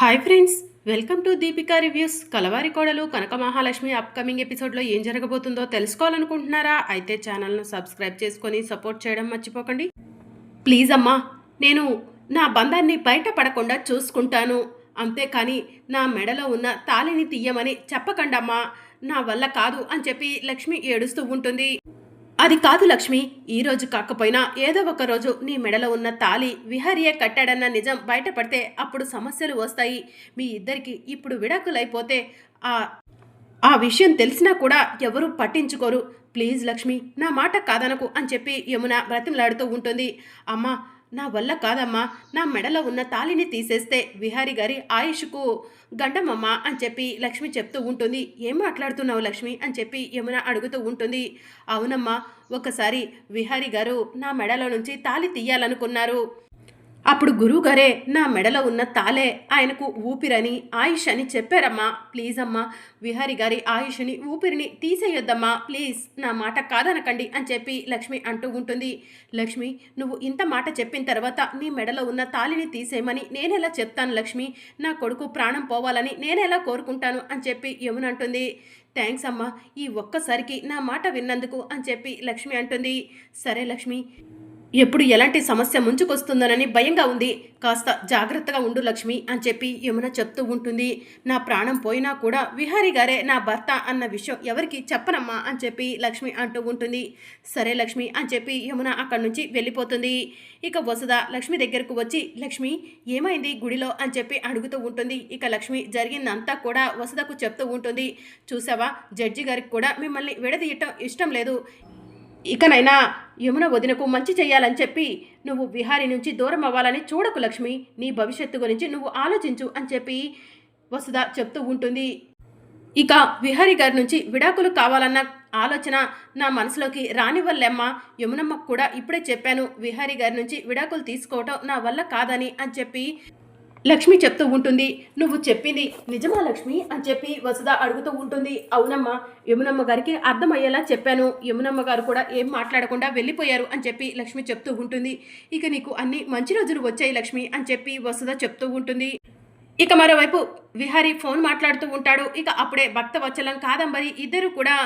Hi friends welcome to Deepika reviews Kalavari Kodalu Kanaka Mahalakshmi upcoming ఎపిసోడ్లో ఏం జరగబోతుందో తెలుసుకోవాలనుకుంటున్నారా? అయితే ఛానల్ను సబ్స్క్రైబ్ చేసుకొని సపోర్ట్ చేయడం మర్చిపోకండి. ప్లీజ్ అమ్మా నేను నా బంధాన్ని బయటపడకుండా చూసుకుంటాను. అంతేకాని నా మెడలో ఉన్న తాళిని తీయమని చెప్పకండమ్మా. నా వల్ల కాదు అని చెప్పి లక్ష్మి ఏడుస్తూ ఉంటుంది. అది కాదు లక్ష్మి ఈ రోజు కాకపోయినా ఏదో ఒక రోజు నీ మెడలో ఉన్న తాళి విహారియే కట్టాడన్న నిజం బయటపడితే అప్పుడు సమస్యలు వస్తాయి. మీ ఇద్దరికి ఇప్పుడు విడాకులైపోతే ఆ ఆ విషయం తెలిసినా కూడా ఎవరూ పట్టించుకోరు. ప్లీజ్ లక్ష్మి నా మాట కాదనకు అని చెప్పి యమున బ్రతిమలాడుతూ ఉంటుంది. అమ్మా నా వల్ల కాదమ్మా. నా మెడలో ఉన్న తాళిని తీసేస్తే విహారి గారి ఆయుష్కు గండమమ్మా అని చెప్పి లక్ష్మి చెప్తూ ఉంటుంది. ఏం మాట్లాడుతున్నావు లక్ష్మి అని చెప్పి యమున అడుగుతూ ఉంటుంది. అవునమ్మా ఒకసారి విహారి గారు నా మెడలో నుంచి తాళి తీయాలనుకున్నారు. అప్పుడు గురువుగారే నా మెడలో ఉన్న తాలే ఆయనకు ఊపిరని ఆయుష్ అని చెప్పారమ్మా ప్లీజ్ అమ్మా విహారి గారి ఆయుష్ని ఊపిరిని తీసేయొద్దమ్మా ప్లీజ్. నా మాట కాదనకండి అని చెప్పి లక్ష్మి అంటూ ఉంటుంది. లక్ష్మి నువ్వు ఇంత మాట చెప్పిన తర్వాత నీ మెడలో ఉన్న తాలిని తీసేయమని నేనెలా చెప్తాను లక్ష్మి? నా కొడుకు ప్రాణం పోవాలని నేనెలా కోరుకుంటాను? అని చెప్పి యమున అంటుంది. థ్యాంక్స్ అమ్మా ఈ ఒక్కసారికి నా మాట విన్నందుకు అని చెప్పి లక్ష్మి అంటుంది. సరే లక్ష్మి ఎప్పుడు ఎలాంటి సమస్య ముంచుకొస్తుందోనని భయంగా ఉంది. కాస్త జాగ్రత్తగా ఉండు లక్ష్మి అని చెప్పి యమున చెప్తూ ఉంటుంది. నా ప్రాణం పోయినా కూడా విహారీ గారే నా భర్త అన్న విషయం ఎవరికి చెప్పనమ్మా అని చెప్పి లక్ష్మి అంటూ ఉంటుంది. సరే లక్ష్మి అని చెప్పి యమున అక్కడి నుంచి వెళ్ళిపోతుంది. ఇక వసుధ లక్ష్మి దగ్గరకు వచ్చి లక్ష్మి ఏమైంది గుడిలో? అని చెప్పి అడుగుతూ ఉంటుంది. ఇక లక్ష్మి జరిగిందంతా కూడా వసుధకు చెప్తూ ఉంటుంది. చూసావా జడ్జి గారికి కూడా మిమ్మల్ని విడదీయటం ఇష్టం లేదు. ఇకనైనా యమున వదినకు మంచి చెయ్యాలని చెప్పి నువ్వు విహారి నుంచి దూరం అవ్వాలని చూడకు లక్ష్మి. నీ భవిష్యత్తు గురించి నువ్వు ఆలోచించు అని చెప్పి వసుధ చెప్తూ ఉంటుంది. ఇక విహారి గారి నుంచి విడాకులు కావాలన్న ఆలోచన నా మనసులోకి రానివ్వలేమ్మా. యమునమ్మకు కూడా ఇప్పుడే చెప్పాను విహారి గారి నుంచి విడాకులు తీసుకోవటం నా వల్ల కాదని అని చెప్పి లక్ష్మి చెప్తూ ఉంటుంది నువ్వు చెప్పింది నిజమా లక్ష్మి? అని చెప్పి వసుధ అడుగుతూ ఉంటుంది. అవునమ్మా యమునమ్మ గారికి అర్థమయ్యేలా చెప్పాను. యమునమ్మ గారు కూడా ఏం మాట్లాడకుండా వెళ్ళిపోయారు అని చెప్పి లక్ష్మి చెప్తూ ఉంటుంది. ఇక నీకు అన్ని మంచి రోజులు వచ్చాయి లక్ష్మి అని చెప్పి వసుధ చెప్తూ ఉంటుంది. ఇక మరోవైపు విహారీ ఫోన్ మాట్లాడుతూ ఉంటాడు. ఇక అప్పుడే భక్తవత్సలం కాదంబరి ఇద్దరు కూడా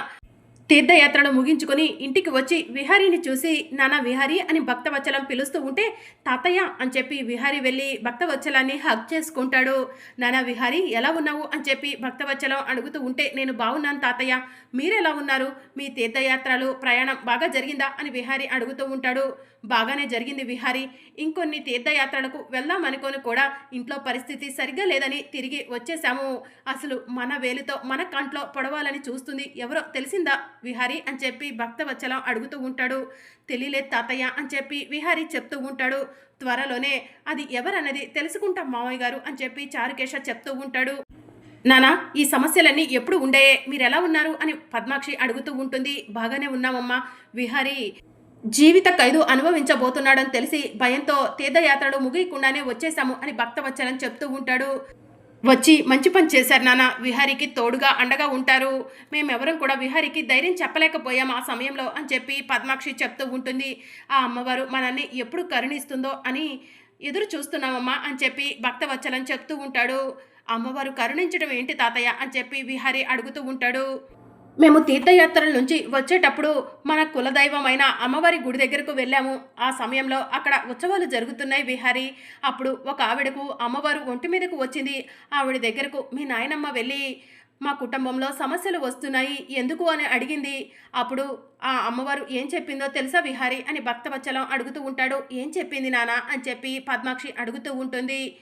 తీర్థయాత్రను ముగించుకొని ఇంటికి వచ్చి విహారీని చూసి నానా విహారీ అని భక్తవచ్చలం పిలుస్తూ ఉంటే తాతయ్య అని చెప్పి విహారీ వెళ్ళి భక్తవచ్చలాన్ని హగ్ చేసుకుంటాడు. నానా విహారీ ఎలా ఉన్నావు? అని చెప్పి భక్తవచ్చలం అడుగుతూ ఉంటే నేను బాగున్నాను తాతయ్య. మీరెలా ఉన్నారు? మీ తీర్థయాత్రలు ప్రయాణం బాగా జరిగిందా? అని విహారీ అడుగుతూ ఉంటాడు. బాగానే జరిగింది విహారీ. ఇంకొన్ని తీర్థయాత్రలకు వెళ్దాం అనుకొని కూడా ఇంట్లో పరిస్థితి సరిగ్గా లేదని తిరిగి వచ్చేసాము అసలు మన వేలితో మన కంట్లో పొడవాలని చూస్తుంది ఎవరో తెలిసిందా? విహారీ అని చెప్పి భక్తవచ్చలం అడుగుతూ ఉంటాడు. తెలియలేదు తాతయ్య అని చెప్పి విహారీ చెప్తూ ఉంటాడు. త్వరలోనే అది ఎవరన్నది తెలుసుకుంటాం మామయ్య గారు అని చెప్పి చారుకేశ చెప్తూ ఉంటాడు. నానా ఈ సమస్యలన్నీ ఎప్పుడు ఉండయే? మీరు ఎలా ఉన్నారు? అని పద్మాక్షి అడుగుతూ ఉంటుంది. బాగానే ఉన్నామమ్మా విహారీ. జీవిత ఖైదు అనుభవించబోతున్నాడని తెలిసి భయంతో తీర్థయాత్రలు ముగియకుండానే వచ్చేశాము అని భక్తవచ్చలని చెప్తూ ఉంటాడు. వచ్చి మంచి పని చేశారు నాన్న. విహారీకి తోడుగా అండగా ఉంటారు. మేమెవరం కూడా విహారీకి ధైర్యం చెప్పలేకపోయాం ఆ సమయంలో అని చెప్పి పద్మాక్షి చెప్తూ ఉంటుంది. ఆ అమ్మవారు మనల్ని ఎప్పుడు కరుణిస్తుందో అని ఎదురు చూస్తున్నామమ్మా అని చెప్పి భక్తవచ్చలని చెప్తూ ఉంటాడు. అమ్మవారు కరుణించడం ఏంటి తాతయ్య అని చెప్పి విహారీ అడుగుతూ ఉంటాడు. మేము తీర్థయాత్రల నుంచి వచ్చేటప్పుడు మన కులదైవమైన అమ్మవారి గుడి దగ్గరకు వెళ్ళాము. ఆ సమయంలో అక్కడ ఉత్సవాలు జరుగుతున్నాయి విహారీ. అప్పుడు ఒక ఆవిడకు అమ్మవారు ఒంటి మీదకు వచ్చింది. ఆవిడ దగ్గరకు మీ నాయనమ్మ వెళ్ళి మా కుటుంబంలో సమస్యలు వస్తున్నాయి. ఎందుకు? అని అడిగింది. అప్పుడు ఆ అమ్మవారు ఏం చెప్పిందో తెలుసా విహారీ? అని భక్తవచ్చలం అడుగుతూ ఉంటాడు. ఏం చెప్పింది నానా? అని చెప్పి పద్మాక్షి అడుగుతూ ఉంటుంది.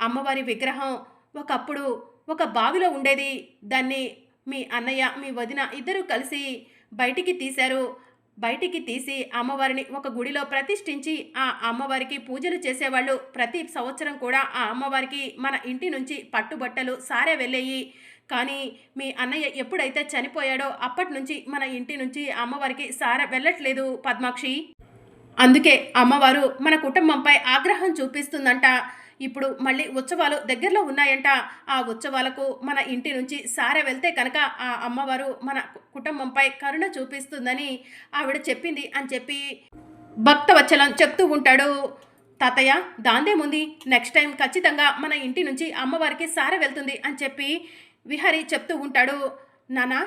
అమ్మవారి విగ్రహం ఒకప్పుడు ఒక బావిలో ఉండేది. దాన్ని మీ అన్నయ్య మీ వదిన ఇద్దరూ కలిసి బయటికి తీశారు. బయటికి తీసి అమ్మవారిని ఒక గుడిలో ప్రతిష్ఠించి ఆ అమ్మవారికి పూజలు చేసేవాళ్ళు. ప్రతి సంవత్సరం కూడా ఆ అమ్మవారికి మన ఇంటి నుంచి పట్టుబట్టలు సారే వెళ్ళేయి. కానీ మీ అన్నయ్య ఎప్పుడైతే చనిపోయాడో అప్పటి నుంచి మన ఇంటి నుంచి అమ్మవారికి సార వెళ్ళట్లేదు పద్మాక్షి. అందుకే అమ్మవారు మన కుటుంబంపై ఆగ్రహం చూపిస్తుందంట. ఇప్పుడు మళ్ళీ ఉత్సవాలు దగ్గరలో ఉన్నాయంట. ఆ ఉత్సవాలకు మన ఇంటి నుంచి సారె వెళ్తే కనుక ఆ అమ్మవారు మన కుటుంబంపై కరుణ చూపిస్తుందని ఆవిడ చెప్పింది అని చెప్పి భక్తవచ్చలం చెప్తూ ఉంటాడు. తాతయ్య దాందేముంది నెక్స్ట్ టైం ఖచ్చితంగా మన ఇంటి నుంచి అమ్మవారికి సారె వెళ్తుంది అని చెప్పి విహరి చెప్తూ ఉంటాడు. నానా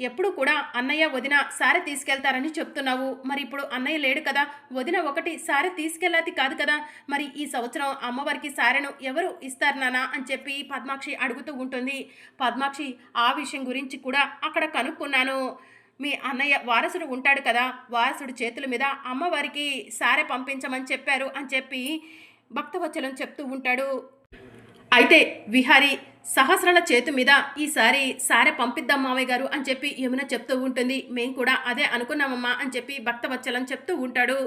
ఎప్పుడు కూడా అన్నయ్య వదిన సారె తీసుకెళ్తారని చెప్తున్నావు. మరి ఇప్పుడు అన్నయ్య లేడు కదా. వదిన ఒకటి సారె తీసుకెళ్ళాది కాదు కదా. మరి ఈ సంవత్సరం అమ్మవారికి సారెను ఎవరు ఇస్తారు నానా అని చెప్పి పద్మాక్షి అడుగుతూ ఉంటుంది. పద్మాక్షి ఆ విషయం గురించి కూడా అక్కడ కనుక్కున్నాను. మీ అన్నయ్య వారసుడు ఉంటాడు కదా. వారసుడు చేతుల మీద అమ్మవారికి సారె పంపించమని చెప్పారు అని చెప్పి భక్తవచ్చలం చెప్తూ ఉంటాడు. అయితే విహారి సహస్రాల చేతి మీద ఈసారి సారె పంపిద్దాం మావయ్య గారు అని చెప్పి యమున చెప్తూ ఉంటుంది. మేం కూడా అదే అనుకున్నామమ్మా అని చెప్పి భక్తవచ్చలం చెప్తూ ఉంటాడు.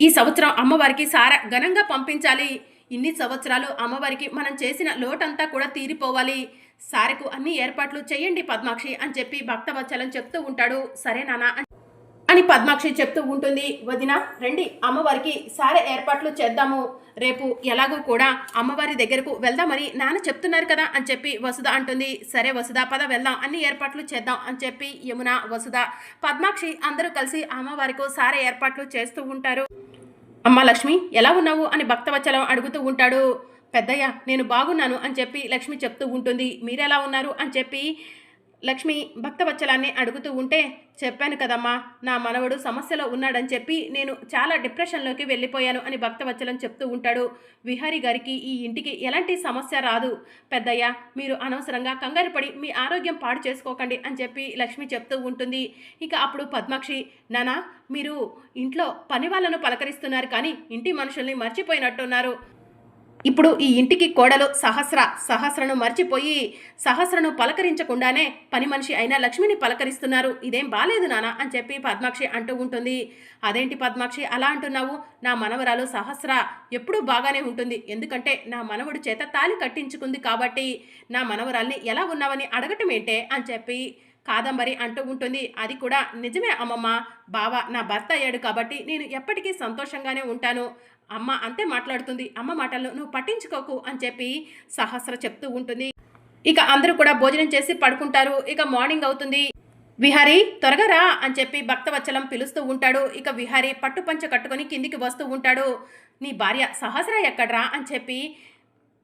ఈ సంవత్సరం అమ్మవారికి సార ఘనంగా పంపించాలి. ఇన్ని సంవత్సరాలు అమ్మవారికి మనం చేసిన లోటంతా కూడా తీరిపోవాలి. సారెకు అన్ని ఏర్పాట్లు చేయండి పద్మాక్షి అని చెప్పి భక్తవచ్చలం చెప్తూ ఉంటాడు. సరే నానా అని- పద్మాక్షి చెప్తూ ఉంటుంది. వదిన రండి అమ్మవారికి సారే ఏర్పాట్లు చేద్దాము. రేపు ఎలాగో కూడా అమ్మవారి దగ్గరకు వెళ్దామని నాన్న చెప్తున్నారు కదా అని చెప్పి వసుధ అంటుంది. సరే వసుధ పద వెళ్దాం. అన్ని ఏర్పాట్లు చేద్దాం అని చెప్పి యమున వసుధ పద్మాక్షి అందరూ కలిసి అమ్మవారికి సారే ఏర్పాట్లు చేస్తూ ఉంటారు. అమ్మ లక్ష్మి ఎలా ఉన్నావు అని భక్తవచ్చలం అడుగుతూ ఉంటాడు. పెద్దయ్య నేను బాగున్నాను అని చెప్పి లక్ష్మి చెప్తూ ఉంటుంది. మీరెలా ఉన్నారు అని చెప్పి లక్ష్మి భక్తవచ్చలాన్ని అడుగుతూ ఉంటే చెప్పాను కదమ్మా నా మనవడు సమస్యలో ఉన్నాడని చెప్పి నేను చాలా డిప్రెషన్లోకి వెళ్ళిపోయాను అని భక్తవచ్చలం చెప్తూ ఉంటాడు. విహారి గారికి ఈ ఇంటికి ఎలాంటి సమస్య రాదు. పెద్దయ్య మీరు అనవసరంగా కంగారు పడి మీ ఆరోగ్యం పాడు చేసుకోకండి అని చెప్పి లక్ష్మి చెప్తూ ఉంటుంది. ఇక అప్పుడు పద్మాక్షి నానా మీరు ఇంట్లో పని వాళ్ళను పలకరిస్తున్నారు కానీ ఇంటి మనుషుల్ని మర్చిపోయినట్టున్నారు. ఇప్పుడు ఈ ఇంటికి కోడలు సహస్ర సహస్రను మర్చిపోయి సహస్రను పలకరించకుండానే పని మనిషి అయిన లక్ష్మిని పలకరిస్తున్నారు. ఇదేం బాలేదు నానా అని చెప్పి పద్మాక్షి అంటూ ఉంటుంది. అదేంటి పద్మాక్షి? అలా అంటున్నావు? నా మనవరాలు సహస్ర ఎప్పుడూ బాగానే ఉంటుంది. ఎందుకంటే నా మనవడు చేత తాలి కట్టించుకుంది కాబట్టి నా మనవరాల్ని ఎలా ఉన్నావని అడగటం ఏంటే? అని చెప్పి కాదంబరి అంటూ ఉంటుంది. అది కూడా నిజమే అమ్మమ్మ. బావ నా భర్త అయ్యాడు కాబట్టి నేను ఎప్పటికీ సంతోషంగానే ఉంటాను. అమ్మ అంతే మాట్లాడుతుంది. అమ్మ మాటల్లో నువ్వు పట్టించుకోకు అని చెప్పి సహస్ర చెప్తూ ఉంటుంది. ఇక అందరూ కూడా భోజనం చేసి పడుకుంటారు. ఇక మార్నింగ్ అవుతుంది. విహారీ త్వరగా రా అని చెప్పి భక్తవచ్చలం పిలుస్తూ ఉంటాడు. ఇక విహారీ పట్టుపంచ కట్టుకొని కిందికి వస్తూ ఉంటాడు. నీ భార్య సహస్ర ఎక్కడ్రా అని చెప్పి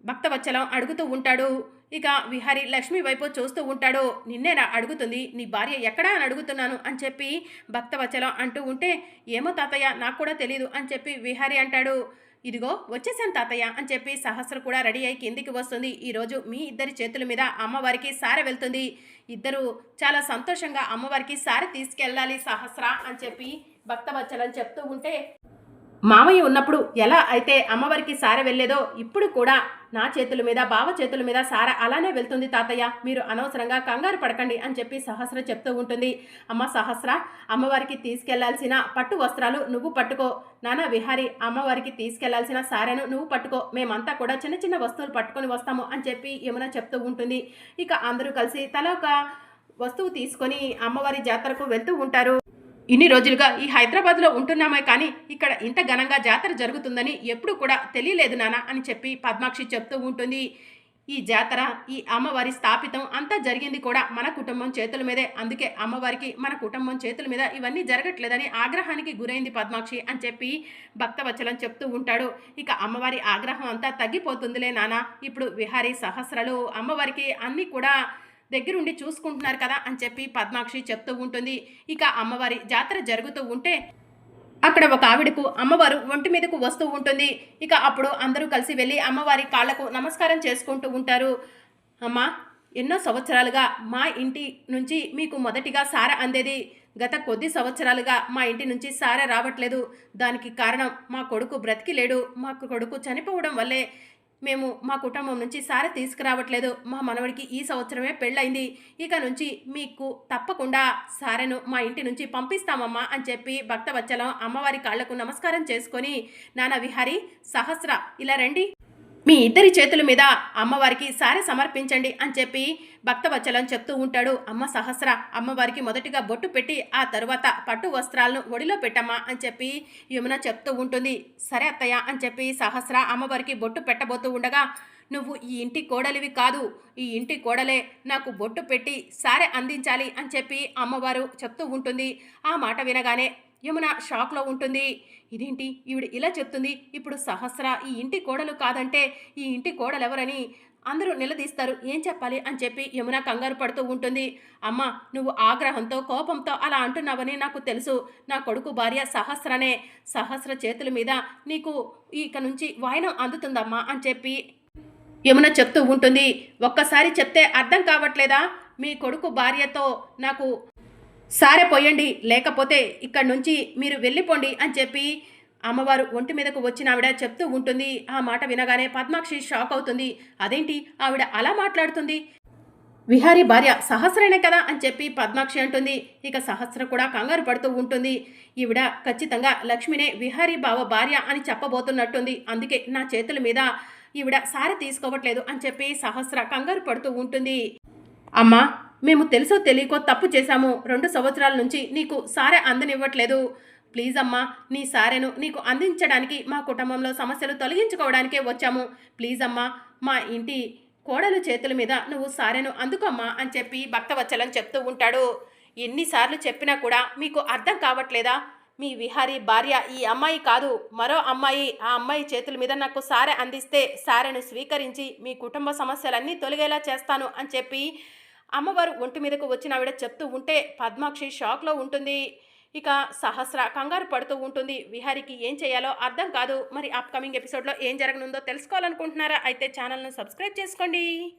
భక్తవచ్చలం అడుగుతూ ఉంటాడు. ఇక విహారి లక్ష్మి వైపు చూస్తూ ఉంటాడు. నిన్నేనా అడుగుతుంది? నీ భార్య ఎక్కడా అని అడుగుతున్నాను అని చెప్పి భక్తవచలం అంటూ ఉంటే ఏమో తాతయ్య నాకు కూడా తెలియదు అని చెప్పి విహారి అంటాడు. ఇదిగో వచ్చేసాను తాతయ్య అని చెప్పి సహస్ర కూడా రెడీ అయి కిందికి వస్తుంది. ఈరోజు మీ ఇద్దరి చేతుల మీద అమ్మవారికి సారె వెళ్తుంది. ఇద్దరు చాలా సంతోషంగా అమ్మవారికి సార తీసుకెళ్ళాలి సహస్ర అని చెప్పి భక్తవచ్చలని చెప్తూ ఉంటే మామయ్య ఉన్నప్పుడు ఎలా అయితే అమ్మవారికి సార వెళ్ళేదో ఇప్పుడు కూడా నా చేతుల మీద బావ చేతుల మీద సార అలానే వెళ్తుంది తాతయ్య. మీరు అనవసరంగా కంగారు పడకండి అని చెప్పి సహస్ర చెప్తూ ఉంటుంది. అమ్మ సహస్ర అమ్మవారికి తీసుకెళ్ళాల్సిన పట్టు వస్త్రాలు నువ్వు పట్టుకో. నానా విహారి అమ్మవారికి తీసుకెళ్ళాల్సిన సారెను నువ్వు పట్టుకో. మేమంతా కూడా చిన్న చిన్న వస్తువులు పట్టుకొని వస్తాము అని చెప్పి యమున చెప్తూ ఉంటుంది. ఇక అందరూ కలిసి తల ఒక వస్తువు తీసుకొని అమ్మవారి జాతరకు వెళ్తూ ఉంటారు. ఇన్ని రోజులుగా ఈ హైదరాబాద్లో ఉంటున్నామే కానీ ఇక్కడ ఇంత ఘనంగా జాతర జరుగుతుందని ఎప్పుడు కూడా తెలియలేదు నానా అని చెప్పి పద్మాక్షి చెప్తూ ఉంటుంది. ఈ జాతర ఈ అమ్మవారి స్థాపితం అంతా జరిగింది కూడా మన కుటుంబం చేతుల మీదే. అందుకే అమ్మవారికి మన కుటుంబం చేతుల మీద ఇవన్నీ జరగట్లేదని ఆగ్రహానికి గురైంది పద్మాక్షి అని చెప్పి భక్తవచ్చలం చెప్తూ ఉంటాడు. ఇక అమ్మవారి ఆగ్రహం అంతా తగ్గిపోతుందిలే నానా. ఇప్పుడు విహారీ సహస్రలు అమ్మవారికి అన్నీ కూడా దగ్గరుండి చూసుకుంటున్నారు కదా అని చెప్పి పద్మాక్షి చెప్తూ ఉంటుంది. ఇక అమ్మవారి జాతర జరుగుతూ ఉంటే అక్కడ ఒక ఆవిడకు అమ్మవారు ఒంటి మీదకు వస్తూ ఉంటుంది. ఇక అప్పుడు అందరూ కలిసి వెళ్ళి అమ్మవారి కాళ్ళకు నమస్కారం చేసుకుంటూ ఉంటారు. అమ్మా ఎన్నో సంవత్సరాలుగా మా ఇంటి నుంచి మీకు మొదటిగా సార అందేది. గత కొద్ది సంవత్సరాలుగా మా ఇంటి నుంచి సార రావట్లేదు. దానికి కారణం మా కొడుకు బ్రతికి లేడు మా కొడుకు చనిపోవడం వల్లే మేము మా కుటుంబం నుంచి సారి తీసుకురావట్లేదు. మా మనవడికి ఈ సంవత్సరమే పెళ్ళైంది ఇక నుంచి మీకు తప్పకుండా సారెను మా ఇంటి నుంచి పంపిస్తామమ్మా అని చెప్పి భక్తవచ్చలం అమ్మవారి కాళ్ళకు నమస్కారం చేసుకొని నాన్న విహారి సహస్ర ఇలా రండి. మీ ఇద్దరి చేతుల మీద అమ్మవారికి సారి సమర్పించండి అని చెప్పి భక్తవచ్చలం చెప్తూ ఉంటాడు. అమ్మ సహస్ర అమ్మవారికి మొదటిగా బొట్టు పెట్టి ఆ తరువాత పట్టు వస్త్రాలను ఒడిలో పెట్టమ్మా అని చెప్పి యమున చెప్తూ ఉంటుంది. సరే అత్తయ్య అని చెప్పి సహస్ర అమ్మవారికి బొట్టు పెట్టబోతూ ఉండగా నువ్వు ఈ ఇంటి కోడలివి కాదు. ఈ ఇంటి కోడలే. నాకు బొట్టు పెట్టి సారే అందించాలి అని చెప్పి అమ్మవారు చెప్తూ ఉంటుంది. ఆ మాట వినగానే యమున షాక్లో ఉంటుంది. ఇదేంటి? ఈవిడ ఇలా చెప్తుంది. ఇప్పుడు సహస్ర ఈ ఇంటి కోడలు కాదంటే ఈ ఇంటి కోడలు ఎవరని అందరూ నిలదీస్తారు. ఏం చెప్పాలి అని చెప్పి యమున కంగారు పడుతూ ఉంటుంది. అమ్మ నువ్వు ఆగ్రహంతో కోపంతో అలా అంటున్నావని నాకు తెలుసు. నా కొడుకు భార్య సహస్రనే. సహస్ర చేతుల మీద నీకు ఇక నుంచి వాయనం అందుతుందమ్మా అని చెప్పి యమున చెప్తూ ఉంటుంది. ఒక్కసారి చెప్తే అర్థం కావట్లేదా? మీ కొడుకు భార్యతో నాకు సారె పోయండి లేకపోతే ఇక్కడి నుంచి మీరు వెళ్ళిపోండి అని చెప్పి అమ్మవారు ఒంటి మీదకు వచ్చిన ఆవిడ చెప్తూ ఉంటుంది. ఆ మాట వినగానే పద్మాక్షి షాక్ అవుతుంది. అదేంటి? ఆవిడ అలా మాట్లాడుతుంది. విహారీ భార్య సహస్రనే కదా అని చెప్పి పద్మాక్షి అంటుంది. ఇక సహస్ర కూడా కంగారు పడుతూ ఉంటుంది. ఈవిడ ఖచ్చితంగా లక్ష్మినే విహారీ బావ భార్య అని చెప్పబోతున్నట్టుంది. అందుకే నా చేతుల మీద ఈవిడ సారి తీసుకోవట్లేదు అని చెప్పి సహస్ర కంగారు పడుతూ ఉంటుంది. అమ్మా మేము తెలుసో తెలియకో తప్పు చేశాము. రెండు సంవత్సరాల నుంచి నీకు సారే అందనివ్వట్లేదు. ప్లీజ్ అమ్మా నీ సారెను నీకు అందించడానికి మా కుటుంబంలో సమస్యలు తొలగించుకోవడానికే వచ్చాము. ప్లీజ్ అమ్మా మా ఇంటి కోడలు చేతుల మీద నువ్వు సారెను అందుకోమ్మా అని చెప్పి భక్తవచ్చలం చెప్తూ ఉంటాడు. ఎన్నిసార్లు చెప్పినా కూడా మీకు అర్థం కావట్లేదా? మీ విహారీ భార్య ఈ అమ్మాయి కాదు మరో అమ్మాయి. ఆ అమ్మాయి చేతుల మీద నాకు సారె అందిస్తే సారెను స్వీకరించి మీ కుటుంబ సమస్యలన్నీ తొలగేలా చేస్తాను అని చెప్పి అమ్మవారు ఒంటి మీదకు వచ్చిన ఆవిడ చెప్తూ ఉంటే పద్మాక్షి షాక్లో ఉంటుంది. ఇక సహస్ర కంగారు పడుతూ ఉంటుంది. విహారికి ఏం చేయాలో అర్థం కాదు. మరి అప్కమింగ్ ఎపిసోడ్లో ఏం జరగనుందో తెలుసుకోవాలనుకుంటున్నారా? అయితే ఛానల్ను సబ్స్క్రైబ్ చేసుకోండి.